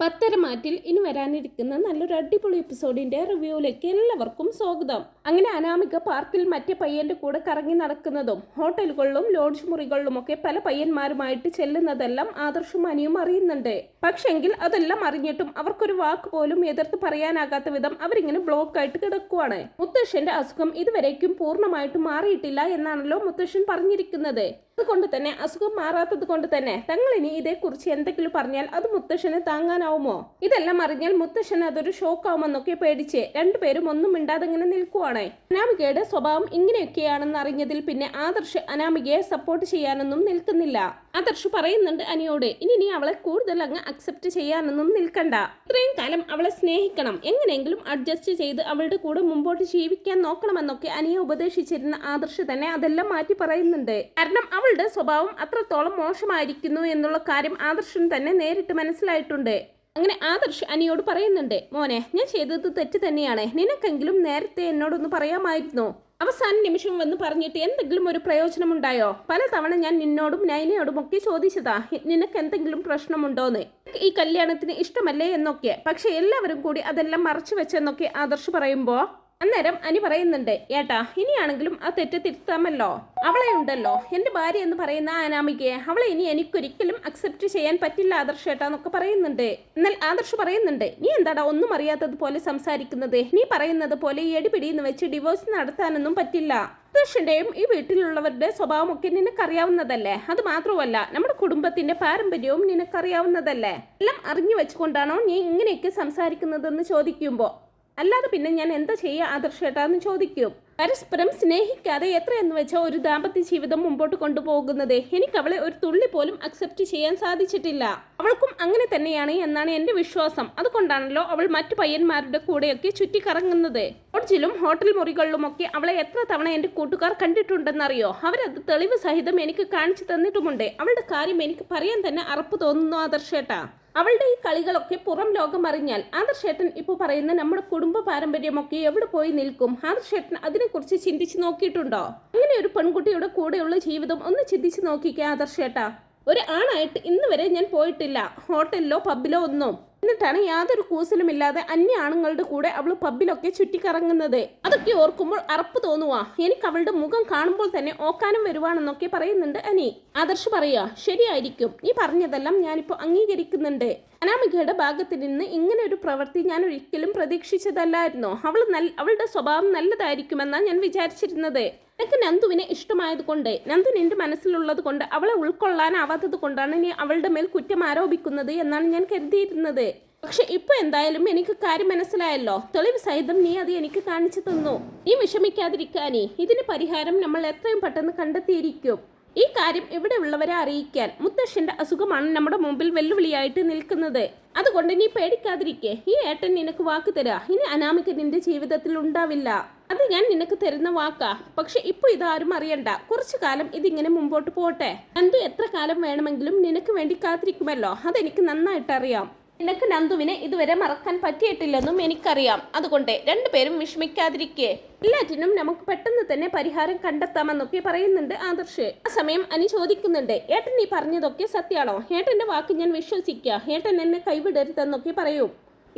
പത്തരമാറ്റിൽ ഇനി വരാനിരിക്കുന്ന നല്ലൊരു അടിപൊളി എപ്പിസോഡിന്റെ റിവ്യൂയിലേക്ക് എല്ലാവർക്കും സ്വാഗതം. അങ്ങനെ അനാമിക പാർക്കിൽ മറ്റേ പയ്യന്റെ കൂടെ കറങ്ങി നടക്കുന്നതും ഹോട്ടലുകളിലും ലോഡ്ജ് മുറികളിലും ഒക്കെ പല പയ്യന്മാരുമായിട്ട് ചെല്ലുന്നതെല്ലാം ആദർശും അനിയും അറിയുന്നുണ്ട്. പക്ഷെങ്കിൽ അതെല്ലാം അറിഞ്ഞിട്ടും അവർക്കൊരു വാക്ക് പോലും എതിർത്ത് പറയാനാകാത്ത വിധം അവരിങ്ങനെ ബ്ലോക്ക് ആയിട്ട് കിടക്കുവാണ്. മുത്തശ്ശന്റെ അസുഖം ഇതുവരേക്കും പൂർണമായിട്ടും മാറിയിട്ടില്ല എന്നാണല്ലോ മുത്തശ്ശൻ പറഞ്ഞിരിക്കുന്നത്. അതുകൊണ്ട് തന്നെ അസുഖം മാറാത്തത് കൊണ്ട് തന്നെ തങ്ങൾ ഇനി ഇതേക്കുറിച്ച് എന്തെങ്കിലും പറഞ്ഞാൽ അത് മുത്തശ്ശന് താങ്ങാനാവുമോ? ഇതെല്ലാം അറിഞ്ഞാൽ മുത്തശ്ശന് അതൊരു ഷോക്കാവുമെന്നൊക്കെ പേടിച്ച് രണ്ടുപേരും ഒന്നും മിണ്ടാതെ ഇങ്ങനെ നിൽക്കുവാണ്. അനാമികയുടെ സ്വഭാവം ഇങ്ങനെയൊക്കെയാണെന്ന് അറിഞ്ഞതിൽ പിന്നെ ആദർശ് അനാമികയെ സപ്പോർട്ട് ചെയ്യാനൊന്നും നിൽക്കുന്നില്ല. ആദർശ് പറയുന്നുണ്ട് അനിയോട് ഇനി നീ അവളെ കൂടുതൽ അങ്ങ് അക്സെപ്റ്റ് ചെയ്യാനൊന്നും നിൽക്കണ്ട. ഇത്രയും കാലം അവളെ സ്നേഹിക്കണം. എങ്ങനെയെങ്കിലും അഡ്ജസ്റ്റ് ചെയ്ത് അവളുടെ കൂടെ മുമ്പോട്ട് ജീവിക്കാൻ നോക്കണമെന്നൊക്കെ അനിയെ ഉപദേശിച്ചിരുന്ന ആദർശ് തന്നെ അതെല്ലാം മാറ്റി പറയുന്നുണ്ട്. കാരണം അവളുടെ സ്വഭാവം അത്രത്തോളം മോശമായിരിക്കുന്നു എന്നുള്ള കാര്യം ആദർശന് തന്നെ നേരിട്ട് മനസ്സിലായിട്ടുണ്ട്. അങ്ങനെ ആദർശ് അനിയോട് പറയുന്നുണ്ട് മോനെ ഞാൻ ചെയ്തത് തെറ്റ് തന്നെയാണ്. നിനക്കെങ്കിലും നേരത്തെ എന്നോടൊന്ന് പറയാമായിരുന്നു? അവസാന നിമിഷം വന്ന് പറഞ്ഞിട്ട് എന്തെങ്കിലും ഒരു പ്രയോജനമുണ്ടായോ? പലതവണ ഞാൻ നിന്നോടും നൈനയോടും ഒക്കെ ചോദിച്ചതാ. നിനക്ക് എന്തെങ്കിലും പ്രശ്നമുണ്ടോന്ന്? ഈ കല്യാണത്തിന് ഇഷ്ടമല്ലേ എന്നൊക്കെ. പക്ഷെ എല്ലാവരും കൂടി അതെല്ലാം മറച്ചു വെച്ചെന്നൊക്കെ ആദർശ് പറയുമ്പോൾ അന്നേരം അനി പറയുന്നുണ്ട് ഏട്ടാ ഇനിയാണെങ്കിലും ആ തെറ്റ് തിരുത്താമല്ലോ. അവളെ ഉണ്ടല്ലോ. എന്റെ ഭാര്യ എന്ന് പറയുന്ന അനാമികയെ അവളെ ഇനി എനിക്കൊരിക്കലും അക്സെപ്റ്റ് ചെയ്യാൻ പറ്റില്ല ആദർശ് ഏട്ടാ എന്നൊക്കെ പറയുന്നുണ്ട്. എന്നാൽ ആദർശ് പറയുന്നുണ്ട് നീ എന്താടാ ഒന്നും അറിയാത്തത് പോലെ സംസാരിക്കുന്നത്? നീ പറയുന്നത് പോലെ ഈ എടിപിടിന്ന് വെച്ച് ഡിവോഴ്സ് നടത്താനൊന്നും പറ്റില്ല. ആദർശിന്റെയും ഈ വീട്ടിലുള്ളവരുടെ സ്വഭാവമൊക്കെ നിനക്കറിയാവുന്നതല്ലേ? അത് മാത്രമല്ല നമ്മുടെ കുടുംബത്തിന്റെ പാരമ്പര്യവും നിനക്കറിയാവുന്നതല്ലേ? എല്ലാം അറിഞ്ഞു വെച്ചുകൊണ്ടാണോ നീ ഇങ്ങനെയൊക്കെ സംസാരിക്കുന്നതെന്ന് ചോദിക്കുമ്പോൾ അല്ലാതെ പിന്നെ ഞാൻ എന്താ ചെയ്യുക ആദർശേട്ടാന്ന് ചോദിക്കും. പരസ്പരം സ്നേഹിക്കാതെ എത്രയെന്ന് വെച്ചാൽ ഒരു ദാമ്പത്യ ജീവിതം മുമ്പോട്ട് കൊണ്ടുപോകുന്നത്? എനിക്ക് അവളെ ഒരു തുള്ളി പോലും അക്സെപ്റ്റ് ചെയ്യാൻ സാധിച്ചിട്ടില്ല. അവൾക്കും അങ്ങനെ തന്നെയാണ് എന്നാണ് എന്റെ വിശ്വാസം. അതുകൊണ്ടാണല്ലോ അവൾ മറ്റു പയ്യന്മാരുടെ കൂടെയൊക്കെ ചുറ്റിക്കറങ്ങുന്നത്. ലോഡ്ജിലും ഹോട്ടൽ മുറികളിലുമൊക്കെ അവളെ എത്ര തവണ എന്റെ കൂട്ടുകാർ കണ്ടിട്ടുണ്ടെന്നറിയോ? അവരത് തെളിവ് സഹിതം എനിക്ക് കാണിച്ചു തന്നിട്ടുമുണ്ട്. അവളുടെ കാര്യം എനിക്ക് പറയാൻ തന്നെ അറപ്പ് തോന്നുന്നു ആദർശേട്ടാ. അവളുടെ ഈ കളികളൊക്കെ പുറം ലോകം അറിഞ്ഞാൽ ആദർശേട്ടൻ ഇപ്പോൾ പറയുന്ന നമ്മുടെ കുടുംബ പാരമ്പര്യമൊക്കെ എവിടെ പോയി നിൽക്കും? ആദർശേട്ടൻ അതിനെക്കുറിച്ച് ചിന്തിച്ച് നോക്കിയിട്ടുണ്ടോ? അങ്ങനെ ഒരു പെൺകുട്ടിയുടെ കൂടെയുള്ള ജീവിതം ഒന്ന് ചിന്തിച്ച് നോക്കിക്കേ ആദർശേട്ടാ ഒരു ആണായിട്ട് ഇന്ന് വരെ ഞാൻ പോയിട്ടില്ല. ഹോട്ടലിലോ പബ്ബിലോ ഒന്നും. എന്നിട്ടാണ് യാതൊരു കൂസലുമില്ലാതെ അന്യ ആണുങ്ങളുടെ കൂടെ അവൾ പബ്ബിലൊക്കെ ചുറ്റിക്കറങ്ങുന്നത്. അതൊക്കെ ഓർക്കുമ്പോൾ അറപ്പ് തോന്നുവാ. എനിക്ക് അവളുടെ മുഖം കാണുമ്പോൾ തന്നെ ഓക്കാനം വരുവാണെന്നൊക്കെ പറയുന്നുണ്ട് അനി. ആദർശ് പറയുക ശരിയായിരിക്കും. നീ പറഞ്ഞതെല്ലാം ഞാനിപ്പോൾ അംഗീകരിക്കുന്നുണ്ട്. അനാമികയുടെ ഭാഗത്ത് നിന്ന് ഇങ്ങനെ ഒരു പ്രവൃത്തി ഞാൻ ഒരിക്കലും പ്രതീക്ഷിച്ചതല്ലായിരുന്നു? അവൾ അവളുടെ സ്വഭാവം നല്ലതായിരിക്കുമെന്നാണ് ഞാൻ വിചാരിച്ചിരുന്നത്. എനിക്ക് നന്ദുവിനെ ഇഷ്ടമായതുകൊണ്ട് നന്ദു നിന്റെ മനസ്സിലുള്ളത് കൊണ്ട് അവളെ ഉൾക്കൊള്ളാനാവാത്തത് കൊണ്ടാണ് നീ അവളുടെ മേൽ കുറ്റം ആരോപിക്കുന്നത് എന്നാണ് ഞാൻ കരുതിയിരുന്നത്. പക്ഷെ ഇപ്പൊ എന്തായാലും എനിക്ക് കാര്യം മനസ്സിലായല്ലോ. തെളിവ് സഹിതം നീ അത് എനിക്ക് കാണിച്ചു തന്നു. നീ വിഷമിക്കാതിരിക്കാനേ. ഇതിന് പരിഹാരം നമ്മൾ എത്രയും പെട്ടെന്ന് കണ്ടെത്തിയിരിക്കും. ഈ കാര്യം ഇവിടെ ഉള്ളവരെ അറിയിക്കാൻ മുത്തശ്ശന്റെ അസുഖമാണ് നമ്മുടെ മുമ്പിൽ വെല്ലുവിളിയായിട്ട് നിൽക്കുന്നത്. അതുകൊണ്ട് നീ പേടിക്കാതിരിക്കെ. ഈ ഏട്ടൻ നിനക്ക് വാക്ക് തരാ. ഇനി അനാമിക നിന്റെ ജീവിതത്തിൽ ഉണ്ടാവില്ല. അത് ഞാൻ നിനക്ക് തരുന്ന വാക്കാ. പക്ഷെ ഇപ്പൊ ഇതാരും അറിയണ്ട. കുറച്ചു കാലം ഇതിങ്ങനെ മുമ്പോട്ട് പോട്ടെ. എന്തു എത്ര കാലം വേണമെങ്കിലും നിനക്ക് വേണ്ടി കാത്തിരിക്കുമല്ലോ. അതെനിക്ക് നന്നായിട്ട് അറിയാം നിനക്ക് നന്ദുവിനെ ഇതുവരെ മറക്കാൻ പറ്റിയിട്ടില്ലെന്നും എനിക്കറിയാം. അതുകൊണ്ട് രണ്ടുപേരും വിഷമിക്കാതിരിക്കെ. എല്ലാറ്റിനും നമുക്ക് പെട്ടെന്ന് തന്നെ പരിഹാരം കണ്ടെത്താമെന്നൊക്കെ പറയുന്നുണ്ട് ആദർശ്. ആ സമയം അനി ചോദിക്കുന്നുണ്ട് ഏട്ടൻ നീ പറഞ്ഞതൊക്കെ സത്യമാണോ? ഏട്ടന്റെ വാക്ക് ഞാൻ വിശ്വസിക്കുക ഏട്ടൻ എന്നെ കൈവിടരുതെന്നൊക്കെ പറയൂ.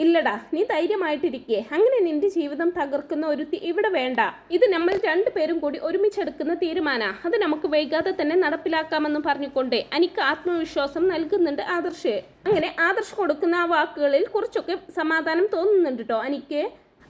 ഇല്ലടാ നീ ധൈര്യമായിട്ടിരിക്കേ. അങ്ങനെ നിന്റെ ജീവിതം തകർക്കുന്ന ഒരു ഇവിടെ വേണ്ട. ഇത് നമ്മൾ രണ്ടുപേരും കൂടി ഒരുമിച്ചെടുക്കുന്ന തീരുമാന. അത് നമുക്ക് വൈകാതെ തന്നെ നടപ്പിലാക്കാമെന്ന് പറഞ്ഞുകൊണ്ട് എനിക്ക് ആത്മവിശ്വാസം നൽകുന്നുണ്ട് ആദർശ്. അങ്ങനെ ആദർശ് കൊടുക്കുന്ന ആ വാക്കുകളിൽ കുറച്ചൊക്കെ സമാധാനം തോന്നുന്നുണ്ട് കേട്ടോ എനിക്ക്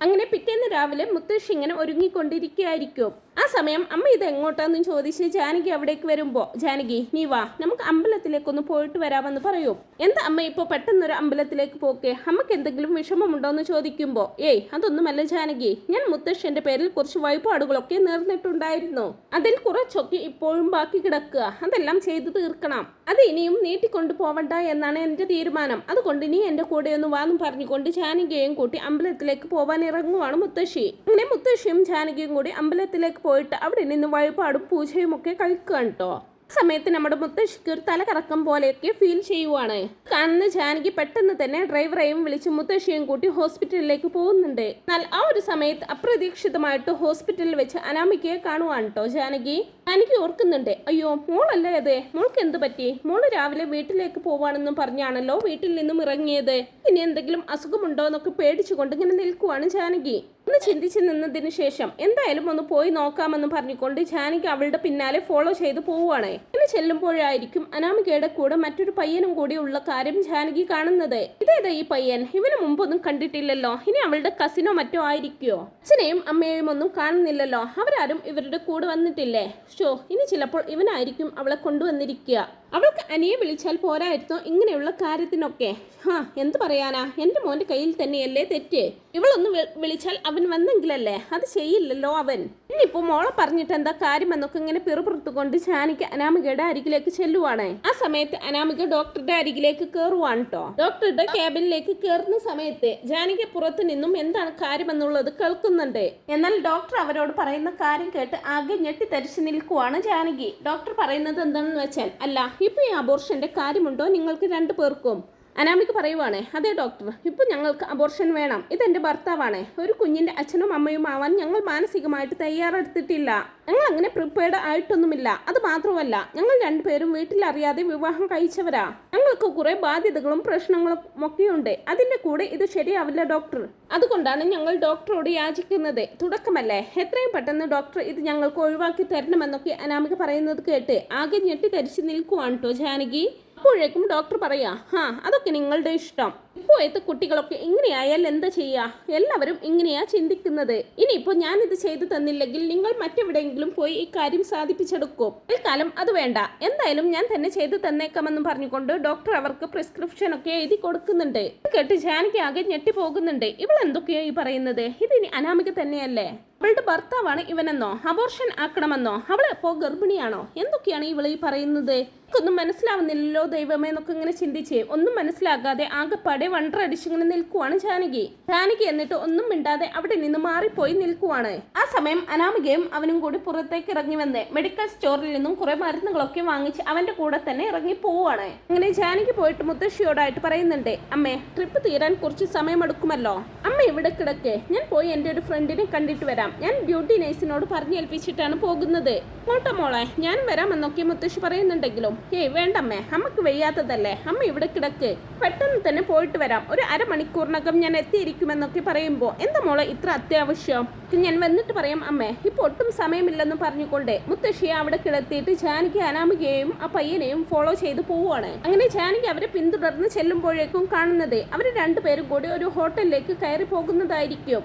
അങ്ങനെ പിറ്റേന്ന് രാവിലെ മുത്തശ്ശി ഇങ്ങനെ ഒരുങ്ങിക്കൊണ്ടിരിക്കുകയായിരിക്കും. ആ സമയം അമ്മ ഇത് എങ്ങോട്ടാന്ന് ചോദിച്ച് ജാനകി അവിടേക്ക് വരുമ്പോൾ ജാനകി നീ വാ. നമുക്ക് അമ്പലത്തിലേക്കൊന്ന് പോയിട്ട് വരാമെന്ന് പറയൂ. എന്താ അമ്മ ഇപ്പോൾ പെട്ടെന്നൊരു അമ്പലത്തിലേക്ക് പോക്കെ? അമ്മയ്ക്ക് എന്തെങ്കിലും വിഷമമുണ്ടോ എന്ന് ചോദിക്കുമ്പോൾ ഏയ് അതൊന്നുമല്ല ജാനകി. ഞാൻ മുത്തശ്ശന്റെ പേരിൽ കുറച്ച് വഴിപാടുകളൊക്കെ നേർന്നിട്ടുണ്ടായിരുന്നു. അതിൽ കുറച്ചൊക്കെ ഇപ്പോഴും ബാക്കി കിടക്കുക. അതെല്ലാം ചെയ്തു തീർക്കണം. അത് ഇനിയും നീട്ടിക്കൊണ്ടു പോവണ്ട എന്നാണ് എന്റെ തീരുമാനം. അതുകൊണ്ട് നീ എന്റെ കൂടെ ഒന്ന് വാന്നും പറഞ്ഞുകൊണ്ട് ജാനകിയെയും കൂട്ടി അമ്പലത്തിലേക്ക് പോവാൻ ഇറങ്ങുവാണ് മുത്തശ്ശി. അങ്ങനെ മുത്തശ്ശിയും ജാനകിയും കൂടി അമ്പലത്തിലേക്ക് പോയിട്ട് അവിടെ നിന്ന് വഴിപാടും പൂജയും ഒക്കെ കഴിക്കുകയാണ് കേട്ടോ സമയത്ത് നമ്മുടെ മുത്തശ്ശിക്ക് ഒരു തലകറക്കം പോലെയൊക്കെ ഫീൽ ചെയ്യുവാണ്. കാണുന്ന ജാനകി പെട്ടെന്ന് തന്നെ ഡ്രൈവറെയും വിളിച്ച് മുത്തശ്ശിയും കൂട്ടി ഹോസ്പിറ്റലിലേക്ക് പോകുന്നുണ്ട്. എന്നാൽ ആ ഒരു സമയത്ത് അപ്രതീക്ഷിതമായിട്ട് ഹോസ്പിറ്റലിൽ വെച്ച് അനാമികയെ കാണുവാണ് കേട്ടോ ജാനകി. എനിക്ക് ഓർക്കുന്നുണ്ട് അയ്യോ മോളല്ലേ അതെ മോൾക്ക് എന്ത് പറ്റി? മോൾ രാവിലെ വീട്ടിലേക്ക് പോവാണെന്നും പറഞ്ഞാണല്ലോ വീട്ടിൽ നിന്നും ഇറങ്ങിയത്. ഇനി എന്തെങ്കിലും അസുഖമുണ്ടോ എന്നൊക്കെ പേടിച്ചുകൊണ്ട് ഇങ്ങനെ നിൽക്കുവാണ് ജാനകി. ഒന്ന് ചിന്തിച്ച് നിന്നതിന് ശേഷം എന്തായാലും ഒന്ന് പോയി നോക്കാമെന്ന് പറഞ്ഞുകൊണ്ട് ജാനകി അവളുടെ പിന്നാലെ ഫോളോ ചെയ്ത് പോവുകയാണ് ഇങ്ങനെ ചെല്ലുമ്പോഴായിരിക്കും അനാമികയുടെ കൂടെ മറ്റൊരു പയ്യനും കൂടി ഉള്ള കാര്യം ജാനകി കാണുന്നത്. ഇതേതാ ഈ പയ്യൻ? ഇവന് മുമ്പൊന്നും കണ്ടിട്ടില്ലല്ലോ. ഇനി അവളുടെ കസിനോ മറ്റോ ആയിരിക്കുമോ അച്ഛനെയും അമ്മയെയും ഒന്നും കാണുന്നില്ലല്ലോ. അവരാരും ഇവരുടെ കൂടെ വന്നിട്ടില്ലേ? ഷോ ഇനി ചിലപ്പോൾ ഇവനായിരിക്കും അവളെ കൊണ്ടുവന്നിരിക്കുക. അവൾക്ക് അനിയെ വിളിച്ചാൽ പോരായിരുന്നോ? ഇങ്ങനെയുള്ള കാര്യത്തിനൊക്കെ. ആ എന്ത് പറയാനാ? എന്റെ മോന്റെ കയ്യിൽ തന്നെയല്ലേ തെറ്റ്? ഇവളൊന്ന് വിളിച്ചാൽ അവൻ വന്നെങ്കിലല്ലേ? അത് ചെയ്യില്ലല്ലോ അവൻ. ഇനിയിപ്പോ മോളെ പറഞ്ഞിട്ട് എന്താ കാര്യമെന്നൊക്കെ ഇങ്ങനെ പിറുപിറുത്തുകൊണ്ട് ജാനിക്ക് അനാമികയുടെ അരികിലേക്ക് ചെല്ലുവാണ്. ആ സമയത്ത് അനാമിക ഡോക്ടറുടെ അരികിലേക്ക് കയറുവാണ് കേട്ടോ ഡോക്ടറുടെ ക്യാബിനിലേക്ക് കയറുന്ന സമയത്ത് ജാനിക പുറത്തു നിന്നും എന്താണ് കാര്യമെന്നുള്ളത് കേൾക്കുന്നുണ്ട്. എന്നാൽ ഡോക്ടർ അവരോട് പറയുന്ന കാര്യം കേട്ട് ആകെ ഞെട്ടിത്തരിച്ചു നിൽക്കുവാണ് ജാനകി. ഡോക്ടർ പറയുന്നത് എന്താണെന്ന് വെച്ചാൽ അല്ല ഇപ്പൊ ഈ അബോർഷന്റെ കാര്യമുണ്ടോ? നിങ്ങൾക്ക് രണ്ടു പേർക്കും. അനാമിക്ക് പറയുവാണേ അതെ ഡോക്ടർ ഇപ്പം ഞങ്ങൾക്ക് അബോർഷൻ വേണം. ഇതെന്റെ ഭർത്താവാണേ. ഒരു കുഞ്ഞിന്റെ അച്ഛനും അമ്മയും ആവാൻ ഞങ്ങൾ മാനസികമായിട്ട് തയ്യാറെടുത്തിട്ടില്ല. ഞങ്ങൾ അങ്ങനെ പ്രിപ്പയർഡ് ആയിട്ടൊന്നുമില്ല. അത് മാത്രമല്ല ഞങ്ങൾ രണ്ടുപേരും വീട്ടിലറിയാതെ വിവാഹം കഴിച്ചവരാ. ഞങ്ങൾക്ക് കുറെ ബാധ്യതകളും പ്രശ്നങ്ങളും ഒക്കെയുണ്ട്. അതിന്റെ കൂടെ ഇത് ശരിയാവില്ല ഡോക്ടർ അതുകൊണ്ടാണ് ഞങ്ങൾ ഡോക്ടറോട് യാചിക്കുന്നത്. തുടക്കമല്ലേ? എത്രയും പെട്ടെന്ന് ഡോക്ടർ ഇത് ഞങ്ങൾക്ക് ഒഴിവാക്കി തരണമെന്നൊക്കെ അനാമിക പറയുന്നത് കേട്ട് ആകെ ഞെട്ടി തരിച്ചു നിൽക്കുവാണ് കേട്ടോ ജാനകി. അപ്പോഴേക്കും ഡോക്ടർ പറയാ ഹാ അതൊക്കെ നിങ്ങളുടെ ഇഷ്ടം. ഇപ്പോഴത്തെ കുട്ടികളൊക്കെ ഇങ്ങനെയായാൽ എന്താ ചെയ്യാ? എല്ലാവരും ഇങ്ങനെയാ ചിന്തിക്കുന്നത്. ഇനിയിപ്പോ ഞാൻ ഇത് ചെയ്തു തന്നില്ലെങ്കിൽ നിങ്ങൾ മറ്റെവിടെയെങ്കിലും പോയി ഈ കാര്യം സാധിപ്പിച്ചെടുക്കും. തൽക്കാലം അത് വേണ്ട. എന്തായാലും ഞാൻ തന്നെ ചെയ്തു തന്നേക്കാമെന്ന് പറഞ്ഞുകൊണ്ട് ഡോക്ടർ അവർക്ക് പ്രിസ്ക്രിപ്ഷൻ ഒക്കെ എഴുതി കൊടുക്കുന്നുണ്ട്. കേട്ട് ജാനകി ആകെ ഞെട്ടി പോകുന്നുണ്ട് ഇവൾ എന്തൊക്കെയാ ഈ പറയുന്നത്? ഇതിനി അനാമിക തന്നെയല്ലേ? അവളുടെ ഭർത്താവാണ് ഇവനെന്നോ? അബോർഷൻ ആക്കണമെന്നോ? അവൾ അപ്പോ ഗർഭിണിയാണോ? എന്തൊക്കെയാണ് ഇവൾ ഈ പറയുന്നത്? ഒന്നും മനസ്സിലാവുന്നില്ലല്ലോ ദൈവമേ എന്നൊക്കെ ഇങ്ങനെ ചിന്തിച്ച് ഒന്നും മനസ്സിലാകാതെ ആകെപ്പാടെ വണ്ടറടിച്ചിങ്ങനെ നിൽക്കുവാണ് ജാനകി. ജാനകി എന്നിട്ട് ഒന്നും മിണ്ടാതെ അവിടെ നിന്ന് മാറിപ്പോയി നിൽക്കുവാണ്. ആ സമയം അനാമികയും അവനും കൂടി പുറത്തേക്ക് ഇറങ്ങി വന്ന് മെഡിക്കൽ സ്റ്റോറിൽ നിന്നും കുറെ മരുന്നുകളൊക്കെ വാങ്ങിച്ച് അവന്റെ കൂടെ തന്നെ ഇറങ്ങി പോവുകയാണ് അങ്ങനെ ജാനകി പോയിട്ട് മുത്തശ്ശിയോടായിട്ട് പറയുന്നുണ്ട് അമ്മേ ട്രിപ്പ് തീരാൻ കുറച്ച് സമയമെടുക്കുമല്ലോ. അമ്മ ഇവിടെ കിടക്ക്? ഞാൻ പോയി എന്റെ ഒരു ഫ്രണ്ടിനെ കണ്ടിട്ട് വരാം. ഞാൻ ബ്യൂട്ടി നേഴ്സിനോട് പറഞ്ഞേൽപ്പിച്ചിട്ടാണ് പോകുന്നത്. മോട്ടോ മോളെ ഞാൻ വരാമെന്നൊക്കെ മുത്തശ്ശി പറയുന്നുണ്ടെങ്കിലും ഏയ് വേണ്ടമ്മേ അമ്മയ്ക്ക് വയ്യാത്തതല്ലേ? അമ്മ ഇവിടെ കിടക്ക്. പെട്ടെന്ന് തന്നെ പോയിട്ട് വരാം. ഒരു അരമണിക്കൂറിനകം ഞാൻ എത്തിയിരിക്കുമെന്നൊക്കെ പറയുമ്പോൾ എന്താ മോളെ ഇത്ര അത്യാവശ്യം? ഞാൻ വന്നിട്ട് പറയാം അമ്മേ ഇപ്പോൾ ഒട്ടും സമയമില്ലെന്ന് പറഞ്ഞുകൊണ്ട് മുത്തശ്ശിയെ അവിടെ കിടത്തിയിട്ട് ജാനകി അനാമികയെയും ആ പയ്യനെയും ഫോളോ ചെയ്ത് പോവുകയാണ്. അങ്ങനെ ജാനകി അവരെ പിന്തുടർന്ന് ചെല്ലുമ്പോഴേക്കും കാണുന്നത് അവർ രണ്ടുപേരും കൂടി ഒരു ഹോട്ടലിലേക്ക് കയറി പോകുന്നതായിരിക്കും.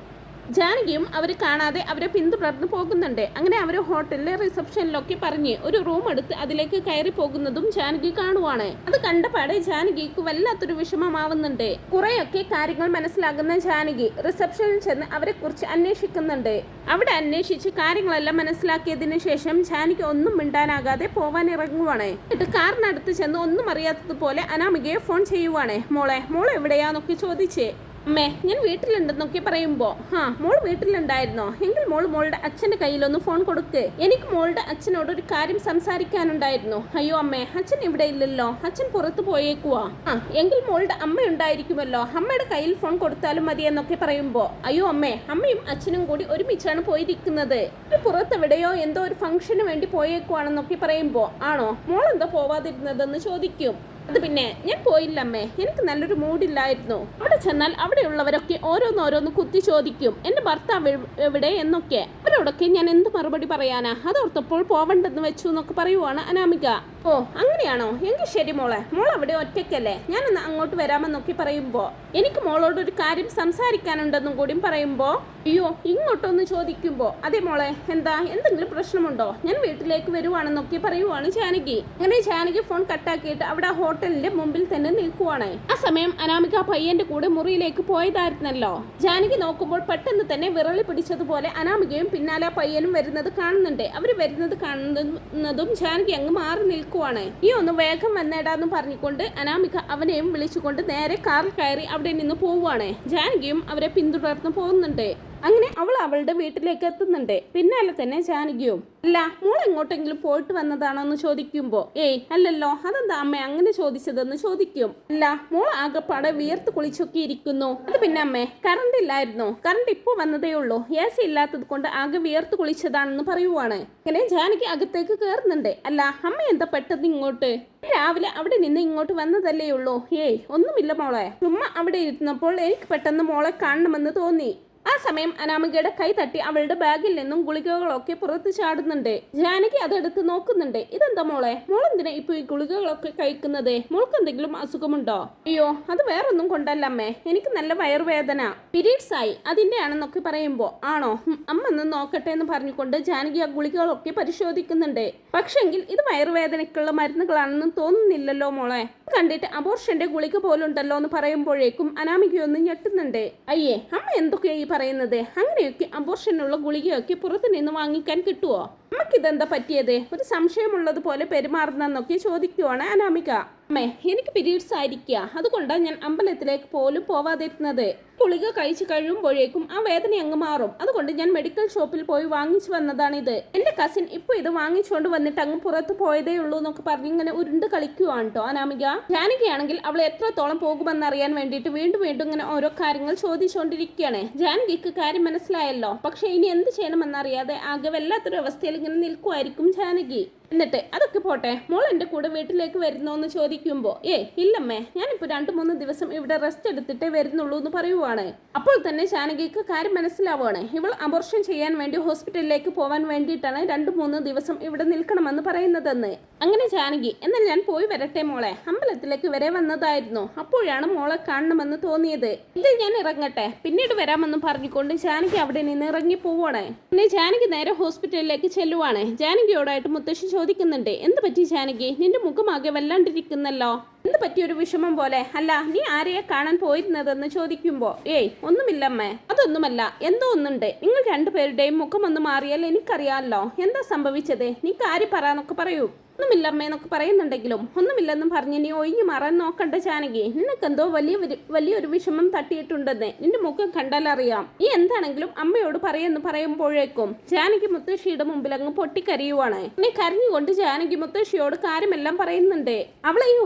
ജാനകിയും അവർ കാണാതെ അവരെ പിന്തുടർന്ന് പോകുന്നുണ്ട്. അങ്ങനെ അവർ ഹോട്ടലിലെ റിസപ്ഷനിലൊക്കെ പറഞ്ഞ് ഒരു റൂം എടുത്ത് അതിലേക്ക് കയറി പോകുന്നതും ജാനകി കാണുവാണ്. അത് കണ്ടപാടെ ജാനകിക്ക് വല്ലാത്തൊരു വിഷമമാവുന്നുണ്ട്. കുറെയൊക്കെ കാര്യങ്ങൾ മനസ്സിലാകുന്ന ജാനകി റിസപ്ഷനിൽ ചെന്ന് അവരെ കുറിച്ച് അന്വേഷിക്കുന്നുണ്ട്. അവിടെ അന്വേഷിച്ച് കാര്യങ്ങളെല്ലാം മനസ്സിലാക്കിയതിനു ശേഷം ജാനകി ഒന്നും മിണ്ടാനാകാതെ പോവാൻ ഇറങ്ങുവാണ് എന്നിട്ട് കാറിനടുത്ത് ചെന്ന് ഒന്നും അറിയാത്തതുപോലെ അനാമികയെ ഫോൺ ചെയ്യുവാണ്. മോളെ മോൾ എവിടെയാന്നൊക്കെ ചോദിച്ചേ. അമ്മേ ഞാൻ വീട്ടിലുണ്ടെന്നൊക്കെ പറയുമ്പോ ആ മോൾ വീട്ടിലുണ്ടായിരുന്നോ? എങ്കിൽ മോൾ മോളുടെ അച്ഛന്റെ കയ്യിലൊന്ന് ഫോൺ കൊടുക്ക്. എനിക്ക് മോളുടെ അച്ഛനോട് ഒരു കാര്യം സംസാരിക്കാനുണ്ടായിരുന്നു. അയ്യോ അമ്മേ അച്ഛൻ ഇവിടെ ഇല്ലല്ലോ. അച്ഛൻ പുറത്തു പോയേക്കുവാ. ആ എങ്കിൽ മോളുടെ അമ്മ ഉണ്ടായിരിക്കുമല്ലോ. അമ്മയുടെ കയ്യിൽ ഫോൺ കൊടുത്താലും മതി എന്നൊക്കെ പറയുമ്പോ അയ്യോ അമ്മേ അമ്മയും അച്ഛനും കൂടി ഒരുമിച്ചാണ് പോയിരിക്കുന്നത്. പുറത്ത് പുറത്തെവിടെയോ എന്തോ ഒരു ഫംഗ്ഷന് വേണ്ടി പോയേക്കുവാണെന്നൊക്കെ പറയുമ്പോ ആണോ? മോൾ എന്താ പോവാതിരുന്നതെന്ന് ചോദിക്കും. അത് പിന്നെ ഞാൻ പോയില്ല അമ്മേ. എനിക്ക് നല്ലൊരു മൂഡില്ലായിരുന്നു. അവിടെ ചെന്നാൽ അവിടെയുള്ളവരൊക്കെ ഓരോന്നോരോന്ന് കുത്തി ചോദിക്കും. എന്റെ ഭർത്താവ് എവിടെ? എന്നൊക്കെ. അവരോടൊക്കെ ഞാൻ എന്ത് മറുപടി പറയാനാ? അതോർത്തപ്പോൾ പോവണ്ടെന്ന് വെച്ചു എന്നൊക്കെ പറയുവാണ് അനാമിക. ഓ അങ്ങനെയാണോ? എങ്കിൽ ശരി മോളെ. മോൾ അവിടെ ഒറ്റയ്ക്കല്ലേ. ഞാനൊന്ന് അങ്ങോട്ട് വരാമെന്നൊക്കെ പറയുമ്പോ. എനിക്ക് മോളോട് ഒരു കാര്യം സംസാരിക്കാനുണ്ടെന്നും കൂടി പറയുമ്പോ അയ്യോ ഇങ്ങോട്ടൊന്ന് ചോദിക്കുമ്പോ അതെ മോളെ എന്താ എന്തെങ്കിലും പ്രശ്നമുണ്ടോ? ഞാൻ വീട്ടിലേക്ക് വരുവാണെന്നൊക്കെ പറയുവാണ് ജാനകി. അങ്ങനെ ജാനകി ഫോൺ കട്ടാക്കിയിട്ട് അവിടെ ഹോട്ടലിന്റെ മുമ്പിൽ തന്നെ നിൽക്കുവാണ്. ആ സമയം അനാമിക പയ്യന്റെ കൂടെ മുറിയിലേക്ക് പോയതായിരുന്നല്ലോ. ജാനകി നോക്കുമ്പോൾ പെട്ടെന്ന് തന്നെ വിറളി പിടിച്ചതുപോലെ അനാമികയും പിന്നാലെ പയ്യനും വരുന്നത് കാണുന്നുണ്ട്. അവർ വരുന്നത് കാണുന്നതും ജാനകി അങ്ങ് മാറി നിൽക്കുവാണ്. ഈ ഒന്ന് വേഗം വന്നേടാന്ന് പറഞ്ഞുകൊണ്ട് അനാമിക അവനെയും വിളിച്ചുകൊണ്ട് നേരെ കാറിൽ കയറി അവിടെ നിന്ന് പോവുകയാണ് ജാനകിയും അവരെ പിന്തുടർന്ന് പോകുന്നുണ്ട്. അങ്ങനെ അവൾ അവളുടെ വീട്ടിലേക്ക് എത്തുന്നുണ്ട്. പിന്നാലെ തന്നെ ജാനകിയും അല്ല മോൾ എങ്ങോട്ടെങ്കിലും പോയിട്ട് വന്നതാണോ എന്ന് ചോദിക്കുമ്പോ ഏയ് അല്ലല്ലോ അതെന്താ അമ്മ അങ്ങനെ ചോദിച്ചതെന്ന് ചോദിക്കും. അല്ല മോൾ ആകെപ്പാടെ വിയർത്ത് കുളിച്ചൊക്കെ ഇരിക്കുന്നു അത് പിന്നെ അമ്മ കറണ്ട് ഇല്ലായിരുന്നു? കറണ്ട് ഇപ്പോൾ വന്നതേ ഉള്ളൂ. എ സി ഇല്ലാത്തത് കൊണ്ട് ആകെ വിയർത്ത് കുളിച്ചതാണെന്ന് പറയുവാണ്. അങ്ങനെ ജാനകി അകത്തേക്ക് കയറുന്നുണ്ട് അല്ല അമ്മ എന്താ പെട്ടെന്ന് ഇങ്ങോട്ട്? രാവിലെ അവിടെ നിന്ന് ഇങ്ങോട്ട് വന്നതല്ലേ ഉള്ളൂ. ഏയ് ഒന്നുമില്ല മോളെ. ചുമ്മാ അവിടെ ഇരുന്നപ്പോൾ എനിക്ക് പെട്ടെന്ന് മോളെ കാണണമെന്ന് തോന്നി. ആ സമയം അനാമികയുടെ കൈ തട്ടി അവളുടെ ബാഗിൽ നിന്നും ഗുളികകളൊക്കെ പുറത്ത് ചാടുന്നുണ്ട്. ജാനകി അതെടുത്ത് നോക്കുന്നുണ്ട്. ഇതെന്താ മോളെ? മോൾ ഇപ്പൊ ഈ ഗുളികകളൊക്കെ കഴിക്കുന്നത്? മോൾക്ക് എന്തെങ്കിലും അസുഖമുണ്ടോ? അയ്യോ അത് വേറൊന്നും കൊണ്ടല്ല അമ്മേ. എനിക്ക് നല്ല വയറുവേദന. പീരീഡ്സ് ആയി. അതിന്റെ ആണെന്നൊക്കെ പറയുമ്പോ ആണോ? അമ്മ ഒന്ന് നോക്കട്ടെ എന്ന് പറഞ്ഞുകൊണ്ട് ജാനകി ആ ഗുളികകളൊക്കെ പരിശോധിക്കുന്നുണ്ട്. പക്ഷെങ്കിൽ ഇത് വയറുവേദനയ്ക്കുള്ള മരുന്നുകളാണെന്ന് തോന്നുന്നില്ലല്ലോ മോളെ. കണ്ടിട്ട് അബോർഷന്റെ ഗുളിക പോലുണ്ടല്ലോ എന്ന് പറയുമ്പോഴേക്കും അനാമികയൊന്നും ഞെട്ടുന്നുണ്ട്. അയ്യേ അമ്മ എന്തൊക്കെയാ ഈ പറയുന്നത്? അങ്ങനെയൊക്കെ അബോർഷനുള്ള ഗുളികയൊക്കെ പുറത്തു നിന്ന് വാങ്ങിക്കാൻ കിട്ടുമോ അമ്മക്കിതെന്താ പറ്റിയത്? ഒരു സംശയമുള്ളത് പോലെ പെരുമാറുന്നെന്നൊക്കെ ചോദിക്കുവാണ് അനാമിക. അമ്മേ എനിക്ക് പീരീഡ്സ് ആയിരിക്കുക അതുകൊണ്ടാണ് ഞാൻ അമ്പലത്തിലേക്ക് പോലും പോവാതിരുന്നത്. ഗുളിക കഴിച്ചു കഴിയുമ്പോഴേക്കും ആ വേദന അങ്ങ് മാറും. അതുകൊണ്ട് ഞാൻ മെഡിക്കൽ ഷോപ്പിൽ പോയി വാങ്ങിച്ചു വന്നതാണിത്. എന്റെ കസിൻ ഇപ്പൊ ഇത് വാങ്ങിച്ചുകൊണ്ട് വന്നിട്ട് അങ്ങ് പുറത്ത് പോയതേ ഉള്ളൂ എന്നൊക്കെ പറഞ്ഞ് ഇങ്ങനെ ഉരുണ്ട് കളിക്കുവാണ് കേട്ടോ അനാമിക. ജാനകിയാണെങ്കിൽ അവൾ എത്രത്തോളം പോകുമെന്ന് അറിയാൻ വേണ്ടിയിട്ട് വീണ്ടും വീണ്ടും ഇങ്ങനെ ഓരോ കാര്യങ്ങൾ ചോദിച്ചുകൊണ്ടിരിക്കുകയാണ് ജാനകിക്ക് കാര്യം മനസ്സിലായല്ലോ. പക്ഷെ ഇനി എന്ത് ചെയ്യണമെന്നറിയാതെ ആകെ വല്ലാത്തൊരു അവസ്ഥയിൽ ഇങ്ങനെ നിൽക്കുമായിരിക്കും ജാനകി. എന്നിട്ട് അതൊക്കെ പോട്ടെ മോൾ എന്റെ കൂടെ വീട്ടിലേക്ക് വരുന്നോ എന്ന് ചോദിക്കുമ്പോൾ ഏ ഇല്ലമ്മേ ഞാനിപ്പോൾ രണ്ട് മൂന്ന് ദിവസം ഇവിടെ റെസ്റ്റ് എടുത്തിട്ടേ വരുന്നുള്ളൂ എന്ന് പറയുവാണ്. അപ്പോൾ തന്നെ ജാനകിക്ക് കാര്യം മനസ്സിലാവുകയാണ് ഇവൾ അബോർഷൻ ചെയ്യാൻ വേണ്ടി ഹോസ്പിറ്റലിലേക്ക് പോകാൻ വേണ്ടിയിട്ടാണ് രണ്ട് മൂന്ന് ദിവസം ഇവിടെ നിൽക്കണമെന്ന് പറയുന്നതെന്ന്. അങ്ങനെ ജാനകി എന്നാൽ ഞാൻ പോയി വരട്ടെ മോളെ. അമ്പലത്തിലേക്ക് വരെ വന്നതായിരുന്നു. അപ്പോഴാണ് മോളെ കാണണമെന്ന് തോന്നിയത്. ഇതിൽ ഞാൻ ഇറങ്ങട്ടെ. പിന്നീട് വരാമെന്ന് പറഞ്ഞുകൊണ്ട് ജാനകി അവിടെ നിന്ന് ഇറങ്ങി പോവാണ് പിന്നെ ജാനകി നേരെ ഹോസ്പിറ്റലിലേക്ക് ചെല്ലുവാണ്. ജാനകിയോടായിട്ട് മുത്തശ്ശി ചോദിക്കുന്നുണ്ട്. എന്ത് പറ്റി ജാനകി? നിന്റെ മുഖമാകെ വല്ലാണ്ടിരിക്കുന്നല്ലോ. എന്ത് പറ്റിയൊരു വിഷമം പോലെ? അല്ല നീ ആരെയെ കാണാൻ പോയിരുന്നതെന്ന് ചോദിക്കുമ്പോ ഏയ് ഒന്നുമില്ലമ്മേ അതൊന്നുമല്ല എന്തോ ഒന്നുണ്ട്. നിങ്ങൾ രണ്ടുപേരുടെയും മുഖം ഒന്ന് മാറിയാൽ എനിക്കറിയാമല്ലോ എന്താ സംഭവിച്ചത്? നീ കാര്യം പറയാന്നൊക്കെ പറയൂ. ഒന്നുമില്ല അമ്മ എന്നൊക്കെ പറയുന്നുണ്ടെങ്കിലും ഒന്നുമില്ലെന്നും പറഞ്ഞ് നീ ഒഴിഞ്ഞു മാറാൻ നോക്കണ്ട ജാനകി. നിനക്കെന്തോ വലിയ വലിയൊരു വിഷമം തട്ടിയിട്ടുണ്ടെന്ന് നിന്റെ മുഖം കണ്ടാലറിയാം നീ എന്താണെങ്കിലും അമ്മയോട് പറയുമെന്ന് പറയുമ്പോഴേക്കും ജാനകി മുത്തശ്ശിയുടെ മുമ്പിൽ അങ്ങ് പൊട്ടിക്കരയുവാണ്. നീ കരഞ്ഞുകൊണ്ട് ജാനകി മുത്തശ്ശിയോട് കാര്യമെല്ലാം പറയുന്നുണ്ട്. അവളെ ഈ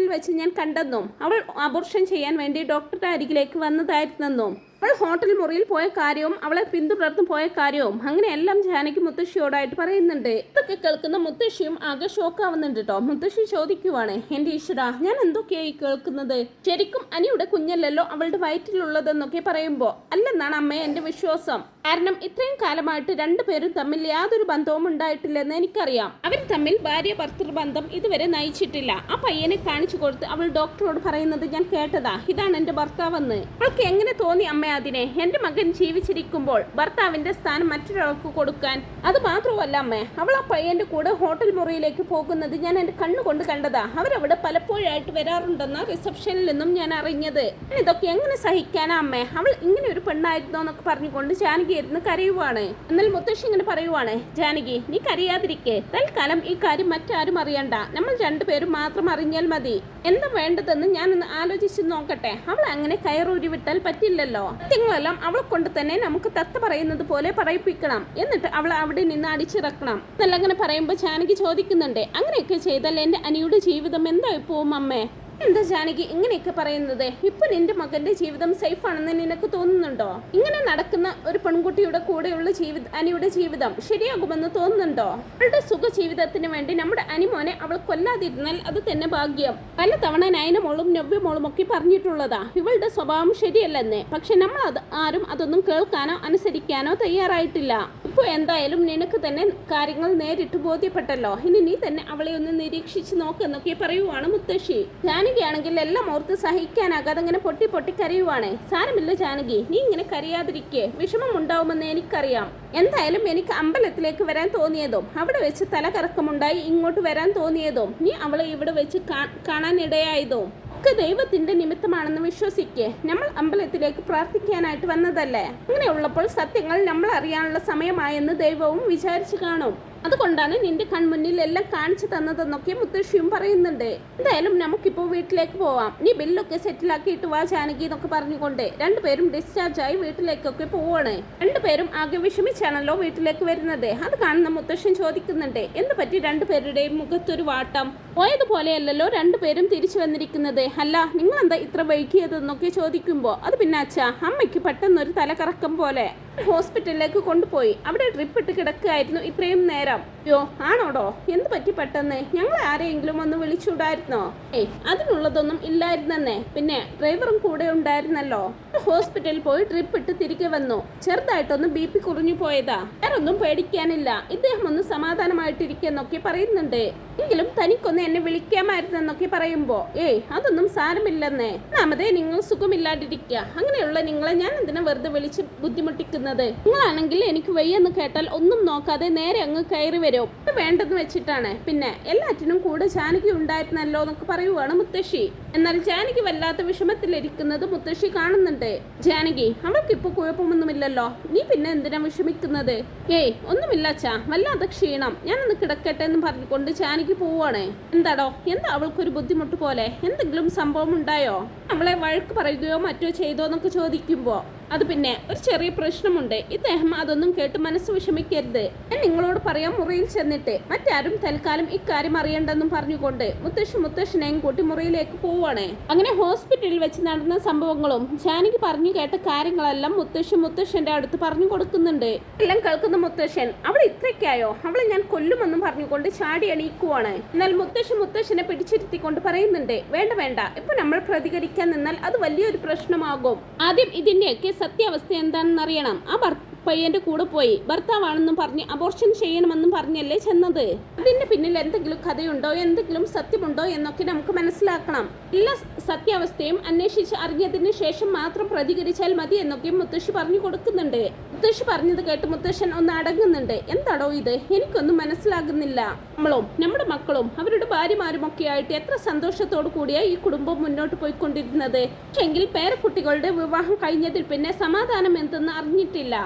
ഹോസ്പിറ്റലിൽ വെച്ച് ഞാൻ കണ്ടെന്നും അവൾ അബോർഷൻ ചെയ്യാൻ വേണ്ടി ഡോക്ടറുടെ അരികിലേക്ക് വന്നതായിരുന്നെന്നും അവൾ ഹോട്ടൽ മുറിയിൽ പോയ കാര്യവും അവളെ പിന്തുടർന്ന് പോയ കാര്യവും അങ്ങനെയെല്ലാം ജാനകി മുത്തശ്ശിയോടായിട്ട് പറയുന്നുണ്ട്. ഇതൊക്കെ കേൾക്കുന്ന മുത്തശ്ശിയും ആകെ ഷോക്കാവുന്നുണ്ട് കേട്ടോ മുത്തശ്ശി ചോദിക്കുവാണ് എന്റെ ഈശ്വര ഞാൻ എന്തൊക്കെയായി കേൾക്കുന്നത്? ശരിക്കും അനിയുടെ കുഞ്ഞല്ലല്ലോ അവളുടെ വയറ്റിലുള്ളതെന്നൊക്കെ പറയുമ്പോൾ അല്ലെന്നാണ് അമ്മയെ എന്റെ വിശ്വാസം? കാരണം ഇത്രയും കാലമായിട്ട് രണ്ടുപേരും തമ്മിൽ യാതൊരു ബന്ധവും ഉണ്ടായിട്ടില്ലെന്ന് എനിക്കറിയാം. അവർ തമ്മിൽ ഭാര്യ ഭർത്തൃ ബന്ധം ഇതുവരെ നയിച്ചിട്ടില്ല. ആ പയ്യനെ കാണിച്ചു കൊടുത്ത് അവൾ ഡോക്ടറോട് പറയുന്നത് ഞാൻ കേട്ടതാ. ഇതാണ് എന്റെ ഭർത്താവെന്ന്. അവൾക്ക് എങ്ങനെ തോന്നി അമ്മ അതിനെ? എന്റെ മകൻ ജീവിച്ചിരിക്കുമ്പോൾ ഭർത്താവിന്റെ സ്ഥാനം മറ്റൊരാൾക്ക് കൊടുക്കാൻ അത് മാത്രമല്ല അമ്മേ. അവൾ ആ പയ്യന്റെ കൂടെ ഹോട്ടൽ മുറിയിലേക്ക് പോകുന്നത് ഞാൻ എന്റെ കണ്ണുകൊണ്ട് കണ്ടതാ. അവരവിടെ പലപ്പോഴായിട്ട് വരാറുണ്ടെന്ന് റിസപ്ഷനിൽ നിന്നും ഞാൻ അറിഞ്ഞത്. ഇതൊക്കെ എങ്ങനെ സഹിക്കാനാ അമ്മേ? അവൾ ഇങ്ങനെ ഒരു പെണ്ണായിരുന്നോ എന്നൊക്കെ പറഞ്ഞുകൊണ്ട് ജാനകി ഇരുന്ന് കരയുവാണ്. എന്നാൽ മുത്തശ്ശി ഇങ്ങനെ പറയുവാണ് ജാനകി നീ കരയാതിരിക്കെ. തൽക്കാലം ഈ കാര്യം മറ്റാരും അറിയണ്ട. നമ്മൾ രണ്ടുപേരും മാത്രം അറിഞ്ഞാൽ മതി. എന്താ വേണ്ടതെന്ന് ഞാൻ ഒന്ന് ആലോചിച്ച് നോക്കട്ടെ. അവൾ അങ്ങനെ കയറൂരി വിട്ടാൽ പറ്റില്ലല്ലോ. സത്യങ്ങളെല്ലാം അവളെ കൊണ്ട് തന്നെ നമുക്ക് തത്ത പറയുന്നത് പോലെ പറയിപ്പിക്കണം. എന്നിട്ട് അവൾ അവിടെ നിന്ന് അടിച്ചിറക്കണം. എന്നല്ല അങ്ങനെ പറയുമ്പോൾ ജാനകി ചോദിക്കുന്നുണ്ട് അങ്ങനെയൊക്കെ ചെയ്താൽ എന്റെ അനിയുടെ ജീവിതം എന്തായി പോവും അമ്മേ? എന്താ ജാനകി ഇങ്ങനെയൊക്കെ പറയുന്നത്? ഇപ്പൊ നിന്റെ മകന്റെ ജീവിതം സേഫ് ആണെന്ന് നിനക്ക് തോന്നുന്നുണ്ടോ? ഇങ്ങനെ നടക്കുന്ന ഒരു പെൺകുട്ടിയുടെ കൂടെയുള്ള ജീവിത അനിയുടെ ജീവിതം ശരിയാകുമെന്ന് തോന്നുന്നുണ്ടോ? അവളുടെ സുഖ ജീവിതത്തിന് വേണ്ടി നമ്മുടെ അനിമോനെ അവൾ കൊല്ലാതിരുന്നാൽ അത് തന്നെ ഭാഗ്യം. പലതവണ നയനമോളും നവ്യമോളും ഒക്കെ പറഞ്ഞിട്ടുള്ളതാ ഇവളുടെ സ്വഭാവം ശരിയല്ലെന്ന്. പക്ഷെ നമ്മൾ അത് ആരും അതൊന്നും കേൾക്കാനോ അനുസരിക്കാനോ തയ്യാറായിട്ടില്ല. ഇപ്പോൾ എന്തായാലും നിനക്ക് തന്നെ കാര്യങ്ങൾ നേരിട്ട് ബോധ്യപ്പെട്ടല്ലോ. ഇനി നീ തന്നെ അവളെ ഒന്ന് നിരീക്ഷിച്ച് നോക്കെന്നൊക്കെ പറയുവാണ് മുത്തശ്ശി. ജാനകിയാണെങ്കിൽ എല്ലാം ഓർത്ത് സഹിക്കാനാകാതെ ഇങ്ങനെ പൊട്ടി പൊട്ടി കരയുവാണ്. സാരമില്ല ജാനകി നീ ഇങ്ങനെ കരയാതിരിക്കേ. വിഷമം ഉണ്ടാവുമെന്ന് എനിക്കറിയാം. എന്തായാലും എനിക്ക് അമ്പലത്തിലേക്ക് വരാൻ തോന്നിയതും അവിടെ വെച്ച് തലകറക്കമുണ്ടായി ഇങ്ങോട്ട് വരാൻ തോന്നിയതും നീ അവളെ ഇവിടെ വെച്ച് കാണാനിടയായതും. ഒക്കെ ദൈവത്തിന്റെ നിമിത്തമാണെന്ന് വിശ്വസിക്കേ. നമ്മൾ അമ്പലത്തിലേക്ക് പ്രാർത്ഥിക്കാനായിട്ട് വന്നതല്ലേ? അങ്ങനെയുള്ളപ്പോൾ സത്യങ്ങൾ നമ്മൾ അറിയാനുള്ള സമയമായെന്ന് ദൈവവും വിചാരിച്ചു കാണും. അതുകൊണ്ടാണ് നിന്റെ കൺമുന്നിൽ എല്ലാം കാണിച്ചു തന്നതെന്നൊക്കെ മുത്തശ്ശിയും പറയുന്നുണ്ട്. എന്തായാലും നമുക്കിപ്പോൾ വീട്ടിലേക്ക് പോവാം. നീ ബില്ലൊക്കെ സെറ്റിലാക്കിയിട്ട് വാ ജാനകി എന്നൊക്കെ പറഞ്ഞുകൊണ്ട് രണ്ടുപേരും ഡിസ്ചാർജ് ആയി വീട്ടിലേക്കൊക്കെ പോവാണ്. രണ്ടുപേരും ആകെ വിഷമിച്ചാണല്ലോ വീട്ടിലേക്ക് വരുന്നത്. അത് കാണുന്ന മുത്തശ്ശൻ ചോദിക്കുന്നുണ്ട് എന്ത് പറ്റി രണ്ടുപേരുടെയും മുഖത്തൊരു വാട്ടം? പോയതുപോലെയല്ലല്ലോ രണ്ടുപേരും തിരിച്ചു വന്നിരിക്കുന്നത്. അല്ല നിങ്ങൾ എന്താ ഇത്ര വൈകിയതെന്നൊക്കെ ചോദിക്കുമ്പോൾ അത് പിന്നെ അച്ഛ അമ്മയ്ക്ക് പെട്ടെന്നൊരു തലകറക്കം പോലെ. ഹോസ്പിറ്റലിലേക്ക് കൊണ്ടുപോയി. അവിടെ ഡ്രിപ്പ് ഇട്ട് കിടക്കുകയായിരുന്നു ഇത്രയും നേരം. യോ ആണോടോ? എന്ത് പറ്റി പെട്ടെന്ന്? ഞങ്ങൾ ആരെയെങ്കിലും ഒന്ന് വിളിച്ചുവിടായിരുന്നോ ഏയ് അതിനുള്ളതൊന്നും ഇല്ലായിരുന്നെന്നേ. പിന്നെ ഡ്രൈവറും കൂടെ ഉണ്ടായിരുന്നല്ലോ. ഹോസ്പിറ്റലിൽ പോയി ട്രിപ്പ് ഇട്ട് തിരികെ വന്നു. ചെറുതായിട്ടൊന്ന് ബി പി കുറഞ്ഞു പോയതാ. വേറൊന്നും പേടിക്കാനില്ല. ഇദ്ദേഹം ഒന്ന് സമാധാനമായിട്ടിരിക്കെന്നൊക്കെ പറയുന്നുണ്ട്. എങ്കിലും തനിക്കൊന്ന് എന്നെ വിളിക്കാമായിരുന്നെന്നൊക്കെ പറയുമ്പോ ഏയ് അതൊന്നും സാരമില്ലെന്നേ. ഒന്നാമതേ നിങ്ങൾ സുഖമില്ലാണ്ടിരിക്കുക അങ്ങനെയുള്ള നിങ്ങളെ ഞാൻ എന്തിനാ വെറുതെ വിളിച്ച് ബുദ്ധിമുട്ടിക്കുന്നത്? നിങ്ങളാണെങ്കിൽ എനിക്ക് വയ്യെന്ന് കേട്ടാൽ ഒന്നും നോക്കാതെ നേരെ അങ്ങ് കയറി വരും ഒക്കെ വേണ്ടെന്ന് വെച്ചിട്ടാണ്. പിന്നെ എല്ലാറ്റിനും കൂടെ ജാനകി ഉണ്ടായിരുന്നല്ലോ എന്നൊക്കെ പറയുവാണ് മുത്തശ്ശി. എന്നാൽ ജാനകി വല്ലാത്ത വിഷമത്തിലിരിക്കുന്നത് മുത്തശ്ശി കാണുന്നുണ്ട്. ജാനകി അവൾക്കിപ്പോ കുഴപ്പമൊന്നുമില്ലല്ലോ. നീ പിന്നെ എന്തിനാ വിഷമിക്കുന്നത്? ഏയ് ഒന്നുമില്ല അച്ഛാ. വല്ലാത്ത ക്ഷീണം. ഞാനൊന്ന് കിടക്കട്ടെ എന്ന് പറഞ്ഞുകൊണ്ട് ജാനകി പോവാണ്. എന്താടോ? എന്താ അവൾക്കൊരു ബുദ്ധിമുട്ട് പോലെ? എന്തെങ്കിലും സംഭവം ഉണ്ടായോ അവളെ വഴക്ക് പറയുകയോ മറ്റോ ചെയ്തോ എന്നൊക്കെ ചോദിക്കുമ്പോ. അത് പിന്നെ ഒരു ചെറിയ പ്രശ്നമുണ്ട്. ഇദ്ദേഹം അതൊന്നും കേട്ട് മനസ്സ് വിഷമിക്കരുത്. ഞാൻ നിങ്ങളോട് പറയാം മുറിയിൽ ചെന്നിട്ട്. മറ്റാരും തൽക്കാലം ഇക്കാര്യം അറിയണ്ടെന്നും പറഞ്ഞുകൊണ്ട് മുത്തശ്ശി മുത്തശ്ശനെയും കൂട്ടി മുറിയിലേക്ക് പോവാണ്. അങ്ങനെ ഹോസ്പിറ്റലിൽ വെച്ച് നടന്ന സംഭവങ്ങളും ജാനിക്ക് പറഞ്ഞു കേട്ട കാര്യങ്ങളെല്ലാം മുത്തശ്ശി മുത്തശ്ശന്റെ അടുത്ത് പറഞ്ഞു കൊടുക്കുന്നുണ്ട്. എല്ലാം കേൾക്കുന്ന മുത്തശ്ശൻ അവൾ ഇത്രയ്ക്കായോ? അവളെ ഞാൻ കൊല്ലുമെന്നും പറഞ്ഞുകൊണ്ട് ചാടി എണീക്കുവാണ്. എന്നാൽ മുത്തശ്ശി മുത്തശ്ശനെ പിടിച്ചിരുത്തിക്കൊണ്ട് പറയുന്നുണ്ട് വേണ്ട വേണ്ട. ഇപ്പൊ നമ്മൾ പ്രതികരിക്കാൻ നിന്നാൽ അത് വലിയൊരു പ്രശ്നമാകും. ആദ്യം ഇതിന്റെയൊക്കെ സത്യാവസ്ഥ എന്താണെന്ന് അറിയണം ആ ഭർ പയ്യന്റെ കൂടെ പോയി. ഭർത്താവാണെന്നും പറഞ്ഞ് അബോർഷൻ ചെയ്യണമെന്നും പറഞ്ഞല്ലേ ചെന്നത്? അതിന്റെ പിന്നിൽ എന്തെങ്കിലും കഥയുണ്ടോ? എന്തെങ്കിലും സത്യമുണ്ടോ എന്നൊക്കെ നമുക്ക് മനസ്സിലാക്കണം. എല്ലാ സത്യാവസ്ഥയും അന്വേഷിച്ച് അറിഞ്ഞതിന് ശേഷം മാത്രം പ്രതികരിച്ചാൽ മതി എന്നൊക്കെ മുത്തശ്ശി പറഞ്ഞു കൊടുക്കുന്നുണ്ട്. മുത്തശ്ശി പറഞ്ഞത് കേട്ട് മുത്തശ്ശൻ ഒന്ന് അടങ്ങുന്നുണ്ട്. എന്താടോ ഇത്? എനിക്കൊന്നും മനസ്സിലാകുന്നില്ല. നമ്മളും നമ്മുടെ മക്കളും അവരുടെ ഭാര്യമാരും ഒക്കെ ആയിട്ട് എത്ര സന്തോഷത്തോടു കൂടിയാ ഈ കുടുംബം മുന്നോട്ട് പോയിക്കൊണ്ടിരുന്നത്? പക്ഷെങ്കിൽ പേരക്കുട്ടികളുടെ വിവാഹം കഴിഞ്ഞതിൽ പിന്നെ സമാധാനം എന്തെന്ന് അറിഞ്ഞിട്ടില്ല.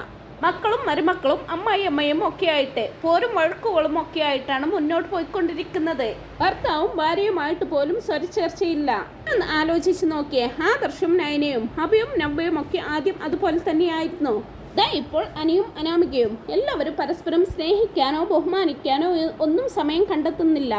മക്കളും മരുമക്കളും അമ്മായി അമ്മയും ഒക്കെ ആയിട്ട് പോരും വഴക്കുകളും ഒക്കെ ആയിട്ടാണ് മുന്നോട്ട് പോയിക്കൊണ്ടിരിക്കുന്നത്. ഭർത്താവും ഭാര്യയുമായിട്ട് പോലും സ്വരച്ചേർച്ചയില്ല. ഒന്ന് ആലോചിച്ചു നോക്കിയേ ആദർശും നയനയും അഭയും നവ്യയും ഒക്കെ ആദ്യം അതുപോലെ തന്നെയായിരുന്നു. ദാ ഇപ്പോൾ അനിയും അനാമികയും എല്ലാവരും പരസ്പരം സ്നേഹിക്കാനോ ബഹുമാനിക്കാനോ ഒന്നും സമയം കണ്ടെത്തുന്നില്ല.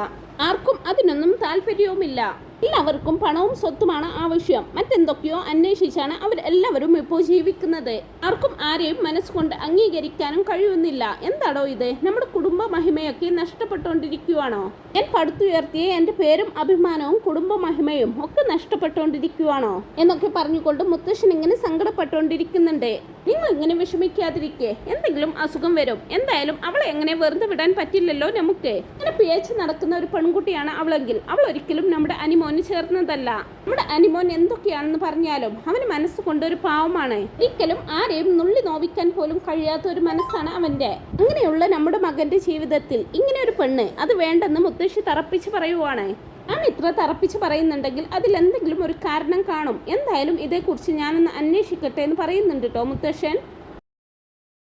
ആർക്കും അതിനൊന്നും താല്പര്യവുമില്ല. എല്ലാവർക്കും പണവും സ്വത്തുമാണ് ആവശ്യം. മറ്റെന്തൊക്കെയോ അന്വേഷിച്ചാണ് അവർ എല്ലാവരും ഇപ്പോൾ ജീവിക്കുന്നത്. ആർക്കും ആരെയും മനസ്സുകൊണ്ട് അംഗീകരിക്കാനും കഴിയുന്നില്ല. എന്താണോ ഇത്? നമ്മുടെ കുടുംബ മഹിമയൊക്കെ നഷ്ടപ്പെട്ടുകൊണ്ടിരിക്കുവാണോ? ഞാൻ പടുത്തുയർത്തിയ എന്റെ പേരും അഭിമാനവും കുടുംബ മഹിമയും ഒക്കെ നഷ്ടപ്പെട്ടുകൊണ്ടിരിക്കുവാണോ? എന്നൊക്കെ പറഞ്ഞുകൊണ്ട് മുത്തശ്ശൻ ഇങ്ങനെ സങ്കടപ്പെട്ടുകൊണ്ടിരിക്കുന്നുണ്ട്. നിങ്ങൾ ഇങ്ങനെ വിഷമിക്കാതിരിക്കെ. എന്തെങ്കിലും അസുഖം വരും. എന്തായാലും അവളെ എങ്ങനെ വെറുതെ വിടാൻ പറ്റില്ലല്ലോ നമുക്ക്. ഇങ്ങനെ പിഴച്ച് നടക്കുന്ന ഒരു പെൺകുട്ടിയാണ് അവളെങ്കിൽ അവൾ ഒരിക്കലും നമ്മുടെ അനിമോന് ചേർന്നതല്ല. നമ്മുടെ അനിമോൻ എന്തൊക്കെയാണെന്ന് പറഞ്ഞാലും അവന് മനസ്സുകൊണ്ട് ഒരു പാവമാണ്. ഒരിക്കലും ആരെയും നുള്ളി നോവിക്കാൻ പോലും കഴിയാത്ത ഒരു മനസ്സാണ് അവന്റെ അങ്ങനെയുള്ള നമ്മുടെ മകന്റെ ജീവിതത്തിൽ ഇങ്ങനെ ഒരു പെണ്ണ് അത് വേണ്ടെന്ന് മുത്തശ്ശി തറപ്പിച്ച് പറയുവാണ്. ഞാൻ ഇത്ര തറപ്പിച്ച് പറയുന്നുണ്ടെങ്കിൽ അതിൽ എന്തെങ്കിലും ഒരു കാരണം കാണും. എന്തായാലും ഇതേക്കുറിച്ച് ഞാനൊന്ന് അന്വേഷിക്കട്ടെ എന്ന് പറയുന്നുണ്ട് കേട്ടോ മുത്തശ്ശൻ.